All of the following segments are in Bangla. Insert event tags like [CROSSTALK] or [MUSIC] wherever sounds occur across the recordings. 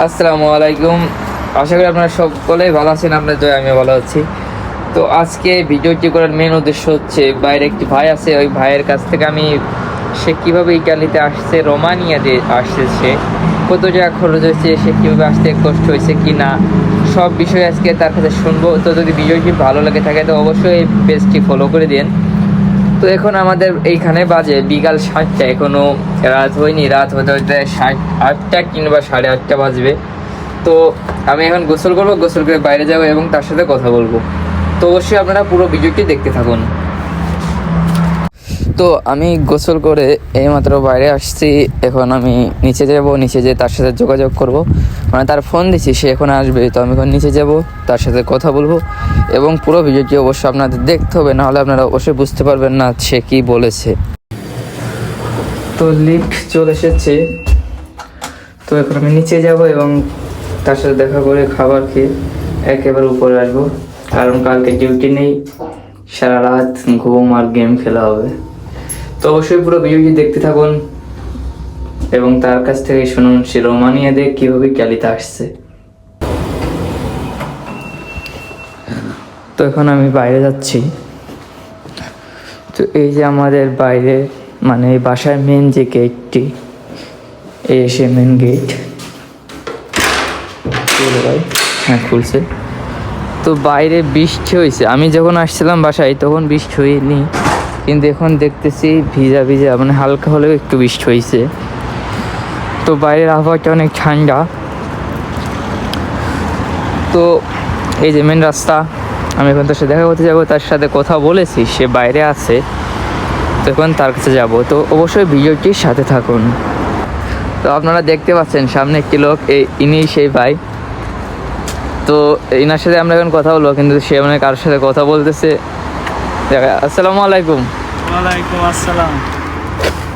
আসসালামু আলাইকুম। আশা করি আপনারা সকলেই ভালো আছেন আপনার জয় আমি ভালো আছি। তো আজকে ভিডিওটি করার মেন উদ্দেশ্য হচ্ছে বাইরে একটি ভাই আছে, ওই ভাইয়ের কাছ থেকে আমি সে কীভাবে ইটালিতে আসছে, রোমানিয়াতে আসছে সে, কত টাকা খরচ হয়েছে, সে কীভাবে আসতে কষ্ট হয়েছে কি না সব বিষয় আজকে তার কাছে শুনব। তো যদি ভিডিওটি ভালো লাগে থাকে, তো অবশ্যই এই পেজটি ফলো করে দিন তো এখন আমাদের এইখানে বাজে বিকাল সাতটা। এখনও রাত হয়নি, রাত হতে হতে সাত, আটটা কিংবা সাড়ে আটটা বাজবে। তো আমি এখন গোসল করব, গোসল করে বাইরে যাব এবং তার সাথে কথা বলব। তো অবশ্যই আপনারা পুরো ভিডিওটি দেখতে থাকুন। তো আমি গোসল করে এইমাত্র বাইরে আসছি, এখন আমি নিচে যাব, নিচে যেয়ে তার সাথে যোগাযোগ করব। মানে তার ফোন দিছি, সে এখন আসবে, তো আমি এখন নিচে যাব, তার সাথে কথা বলব। এবং পুরো ভিডিওটি অবশ্যই আপনাদের দেখতে হবে, নাহলে আপনারা অবশ্যই বুঝতে পারবেন না সে কি বলেছে। তো লিফট চলে এসেছে। তো এখন আমি নিচে যাব এবং তার সাথে দেখা করে খাবার খেয়ে একেবারে উপরে আসব। কারণ কালকে ডিউটি নেই, সারা রাত ঘুম আর গেম খেলা হবে। তো অবশ্যই পুরো ভিডিওটি দেখতে থাকুন এবং তার কাছ থেকে শুনুন সে রোমানিয়াতে কীভাবে ক্যালিতে আসছে। তো এখন আমি বাইরে যাচ্ছি। তো এই যে আমাদের বাইরে মানে এই বাসার মেন যে গেটটি এই এসে মেন গেট হ্যাঁ খুলছে। তো বাইরে বৃষ্টি হয়েছে আমি যখন আসছিলাম বাসায়, তখন বৃষ্টি হয়নি। কিন্তু এখন দেখতেছি ভিজা ভিজা মানে হালকা হলেও একটু বৃষ্টি হয়েছে তো বাইরের আবহাওয়াটা অনেক ঠান্ডা। তো এই যে মেন রাস্তা, আমি এখন তার সাথে দেখা করতে যাব, তার সাথে কথা বলেছি, সে বাইরে আছে। তো এখন তার কাছে যাব। তো অবশ্যই ভিডিওটির সাথে থাকুন। তো আপনারা দেখতে পাচ্ছেন, সামনে একটি লোক এই ইনি সেই ভাই। তো এনার সাথে আমরা এখন কথা বলব, কিন্তু সে মানে কারোর সাথে কথা বলতেছে। আসসালামু আলাইকুম। ওয়ালাইকুম আসসালাম।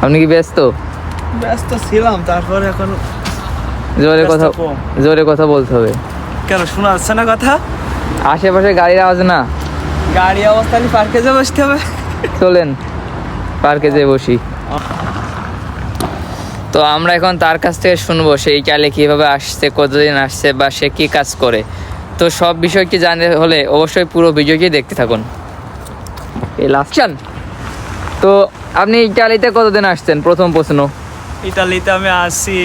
আপনি কি ব্যস্ত? ব্যস্ত ছিলাম তারপর এখন জোরে কথা জোরে কথা বলতে হবে। কেন শোনা যাচ্ছে না কথা? আশেপাশে গাড়ির আওয়াজ না? গাড়ি অবস্থা নিয়ে পার্কে যে বসতে হবে। চলেন পার্কে যেয়ে বসি। তো আমরা এখন তার কাছ থেকে শুনব সেই চালে কীভাবে আসছে কতদিন আসছে বা সে কি কাজ করে। তো সব বিষয় কি জানতে হলে অবশ্যই পুরো ভিডিওটি দেখতে থাকুন। এই লাস্টান তো আপনি ইটালিতে কতদিন আসছেন? প্রথম প্রশ্ন। ইটালিতে আমি আসছি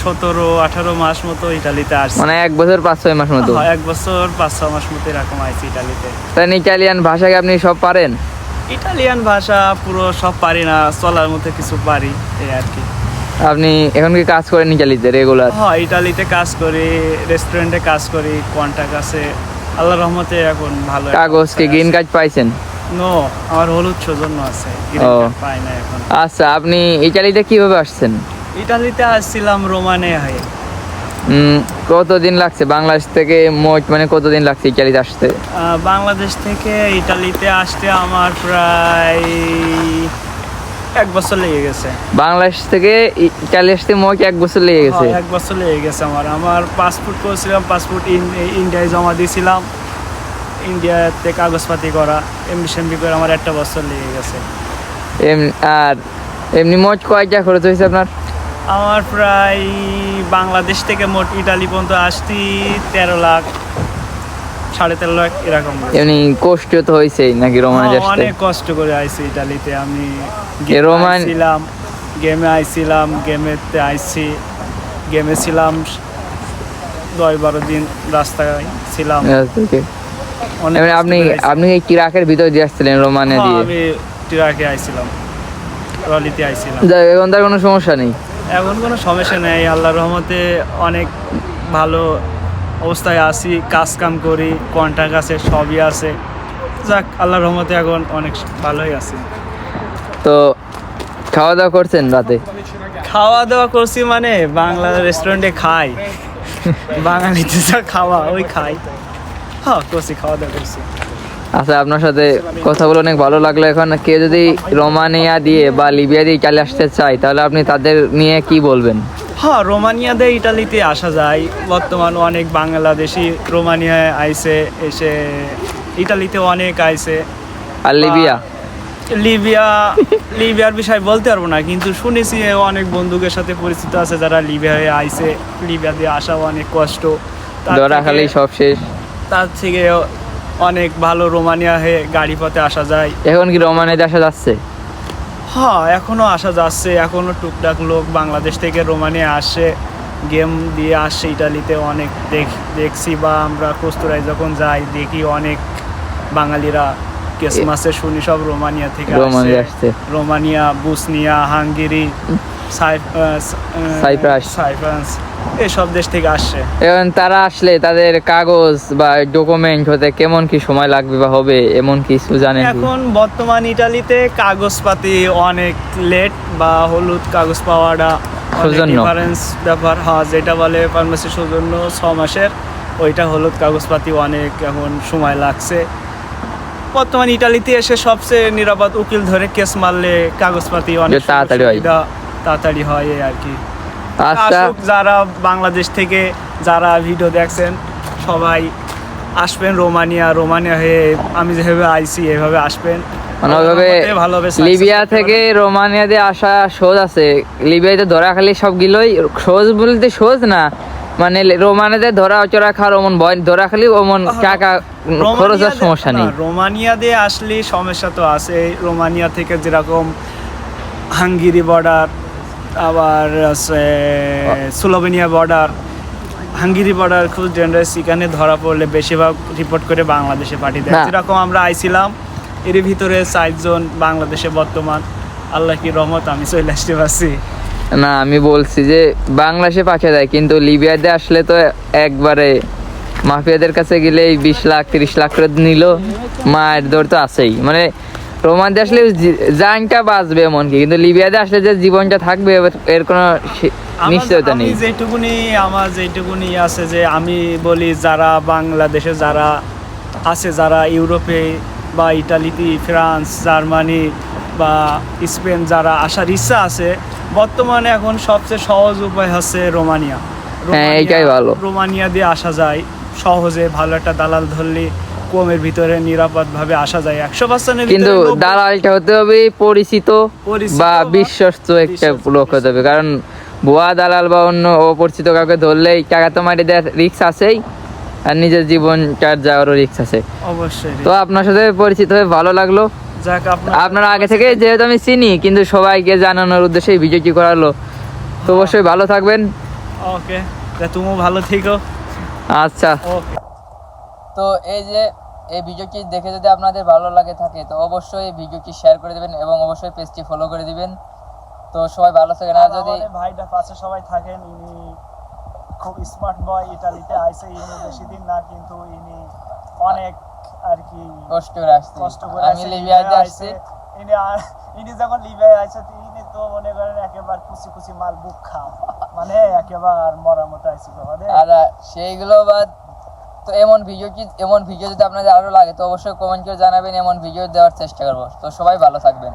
সতেরো আঠারো মাস মতো ইটালিতে আসছি। মানে এক বছর পাঁচ ছয় মাস মতো? হ্যাঁ, এক বছর পাঁচ ছ মাস মতো এরকম আইছি ইটালিতে। তাই ইটালিয়ান ভাষাকে আপনি সব পারেন? ইটালিয়ান ভাষা পুরো সব পারি না চলার মধ্যে কিছু পারি এই আর কি। আপনি এখন কি কাজ করেন ইটালিতে রেগুলার হ্যাঁ ইটালিতে কাজ করি রেস্টুরেন্টে কাজ করি কন্ট্যাক্ট আছে। আল্লাহ রহমতে এখন ভালো। কাগজ কি গ্রিন। কার্ড পাইছেন? নো আমার হলুদ সৌজন্য আছে ও। পাই না এখন। আচ্ছা আপনি ইটালিতে কীভাবে আসছেন? ইটালিতে আসছিলাম রোমানে হয়ে কতদিন লাগছে বাংলাদেশ থেকে মোট মানে কতদিন লাগছে ইটালিতে আসতে? বাংলাদেশ থেকে ইটালিতে আসতে আমার প্রায় এক বছর লেগে গেছে। বাংলাদেশ থেকে ইটালি আসতে মোট এক বছর লেগে গেছে? এক বছর লেগে গেছে আমার। আমার পাসপোর্ট করেছিলাম পাসপোর্ট ইন্ডিয়ায় জমা দিয়েছিলাম ইন্ডিয়াতে কাগজপাতি করা এমবি সেমবি করে আমার একটা বছর লেগে গেছে। আর এমনি মোট কয়টা খরচ হয়েছে আপনার? আমার প্রায় বাংলাদেশ থেকে মোট ইটালি পর্যন্ত আসতি তেরো লাখ সাড়ে তেরো লাখ এরকম এমনি কষ্ট তো হয়েছেই নাকি রোমানে হ্যাঁ, আসতে? অনেক কষ্ট করে আইছি ইটালিতে। আমি রোমান- ছিলাম গেমে আইছিলাম গেমেতে আইছি গেমে ছিলাম দশ বারো দিন রাস্তায় ছিলাম। অনেক আপনি আপনি এই কিরাকের ভিতর দিয়ে আসছিলেন রোমানে হ্যাঁ, দিয়ে? আমি টিরাকে আইছিলাম রলিতে আইছিলাম। যাই এখন তার কোনো সমস্যা নেই? এখন কোনো সমস্যা নেই আল্লাহর রহমতে অনেক ভালো অবস্থায় আছি কাজ কাম করি কন্ট্যাক্ট আছে সবই আছে। যাক আল্লাহর রহমতে এখন অনেক ভালোই আছি। তো খাওয়া দাওয়া করছেন রাতে? খাওয়া দাওয়া করছি মানে বাংলা রেস্টুরেন্টে খাই। [LAUGHS] বাঙালিতে যা খাওয়া ওই খাই। হ্যাঁ করছি খাওয়া দাওয়া করছি। আচ্ছা আপনার সাথে কথা বলে অনেক ভালো লাগল। এখন কেউ যদি রোমানিয়া দিয়ে বা লিবিয়া দিয়ে ইটালি আসতে চায় তাহলে আপনি তাদের নিয়ে কি বলবেন? হ্যাঁ রোমানিয়াতে ইটালিতে আসা যায়। বর্তমান অনেক বাংলাদেশি রোমানিয়ায় আইসে এসে ইটালিতে অনেক আইসে। আর লিবিয়া? লিবিয়া লিবিয়ার বিষয়ে বলতে পারব না কিন্তু শুনেছি অনেক বন্ধুদের সাথে পরিচিত আছে যারা লিবিয়া হয়ে আইছে লিবিয়া দিয়ে আসাও অনেক কষ্ট। ধরা খালি সব শেষ। তার থেকে অনেক ভালো রোমানিয়া হয়ে গাড়ি পথে আসা যায়। এখন কি রোমানে আসা যাচ্ছে? হ্যাঁ এখনও আসা যাচ্ছে। এখনও টুকটাক লোক বাংলাদেশ থেকে রোমানিয়া আসে গেম দিয়ে আসছে ইটালিতে অনেক দেখ দেখছি বা আমরা কস্তুরায় যখন যাই দেখি অনেক বাঙালিরা ক্রিসমাসে শুনি সব রোমানিয়া থেকে রোমানিয়া আসছে। Romania Bosnia Hungary Cyprus. Cyprus. এসব দেশ থেকে আসছে এখন তারা আসলে তাদের কাগজ বা ডকুমেন্ট হতে কেমন কি সময় লাগবে বা হবে এমন কিছু জানেন এখন বর্তমান ইটালিতে কাগজপাতি অনেক লেট বা হলুদ কাগজ পাওয়াটা সৌজন্য। ডিফারেন্স ব্যাপার হ্যাঁ যেটা বলে ফার্মেসি সৌজন্য ছ মাসের ওইটা হলুদ কাগজপাতি অনেক এখন সময় লাগছে বর্তমান ইটালিতে এসে সবচেয়ে নিরাপদ উকিল ধরে কেস মারলে কাগজপাতি অনেক তাড়াতাড়ি হয়। তাড়াতাড়ি হয় আর কি আসুক যারা বাংলাদেশ থেকে যারা ভিডিও দেখছেন সবাই আসবেন রোমানিয়া। রোমানিয়া হয়ে আমি যেভাবে আইছি এভাবে আসবেন। মানে ওইভাবে লিবিয়া থেকে রোমানিয়া দিয়ে আসা সোজ আছে। লিবিয়াতে ধরা খালি সবগুলোই সোজ বলতে সোজ না। মানে রোমানিয়াতে ধরা চড়া খাওয়ার ওমন ভয় ধরা খালি ওমন টাকা পারবেন। খরচের সমস্যা নেই। রোমানিয়া দিয়ে আসলে সমস্যা তো আছে রোমানিয়া থেকে যেরকম হাঙ্গেরি বর্ডার আবার আছে স্লোভেনিয়া বর্ডার হাঙ্গেরি বর্ডার খুব ডেঞ্জারাস এখানে ধরা পড়লে বেশিরভাগ রিপোর্ট করে বাংলাদেশে পাঠিয়ে দেয়। যেরকম আমরা আইছিলাম এর ভিতরে চারজন বাংলাদেশে বর্তমান। আল্লাহ কি রহমত আমি চলে আসতে পারছি। না আমি বলছি যে বাংলাদেশে পাঠিয়ে দেয় কিন্তু লিবিয়াতে আসলে তো একবারে মাফিয়াদের কাছে গেলেই বিশ লাখ তিরিশ লাখ করে নিল। মায়ের দৌড় তো আছেই। মানে রোমানতে আসলে জানটা বাঁচবে এমনকি কিন্তু লিবিয়াতে আসলে যে জীবনটা থাকবে এর কোনো নিশ্চয়তা নেই যেটুকুনি আমার যেটুকুনি আছে যে আমি বলি যারা বাংলাদেশে যারা আছে যারা ইউরোপে বা ইটালিতে ফ্রান্স জার্মানি বা স্পেন যারা আসার ইচ্ছা আছে বর্তমানে এখন সবচেয়ে সহজ উপায় হচ্ছে রোমানিয়া হ্যাঁ, এইটাই ভালো। রোমানিয়া দিয়ে আসা যায় সহজে ভালো একটা দালাল ধরলে কমের ভিতরে নিরাপদভাবে আসা যায়। একশো পার্সেন্টের কিন্তু দালালটা হতে হবে পরিচিত বা বিশ্বস্ত একটা লোক হতে হবে। কারণ ভুয়া দালাল বা অন্য অপরিচিত কাউকে ধরলেই টাকা তো মারি দেওয়ার রিক্স আছেই আর নিজের জীবনটার যাওয়ারও রিক্স আছে। অবশ্যই। তো আপনার সাথে পরিচিত হয়ে ভালো লাগল। আপনার আগে থেকে যেহেতু আমি চিনি কিন্তু সবাইকে জানানোর উদ্দেশ্যে এই ভিডিওটি করালো। তো অবশ্যই ভালো থাকবেন। ওকে তুমিও ভালো থেকো। আচ্ছা। ওকে। তো এই যে এই ভিডিওটি দেখে যদি আপনাদের ভালো লাগে থাকে তো অবশ্যই এই ভিডিওটি শেয়ার করে দিবেন এবং অবশ্যই পেজটি ফলো করে দিবেন। তো সবাই ভালো থাকেন। আর যদি ভাইটা পাশে সবাই থাকেন। ইনি খুব স্মার্ট বয় ইটালিতে আইসে ইনি বেশি দিন না কিন্তু ইনি অনেক আর কি কষ্ট করে আসছি। কষ্ট করে আমি লিবিয়াতে আসছি। ইনি আর- ইনি যখন লিবিয়ায় আছে ইনি তো মনে করেন একেবারে কুচি কুচি মাল বুক খাও মানে একেবারে মরার মতো বাবা আর সেইগুলো বাদ তো এমন ভিডিও কি এমন ভিডিও যদি আপনাদের আরও লাগে, তো অবশ্যই কমেন্ট করে জানাবেন, এমন ভিডিও দেওয়ার চেষ্টা করব। তো সবাই ভালো থাকবেন।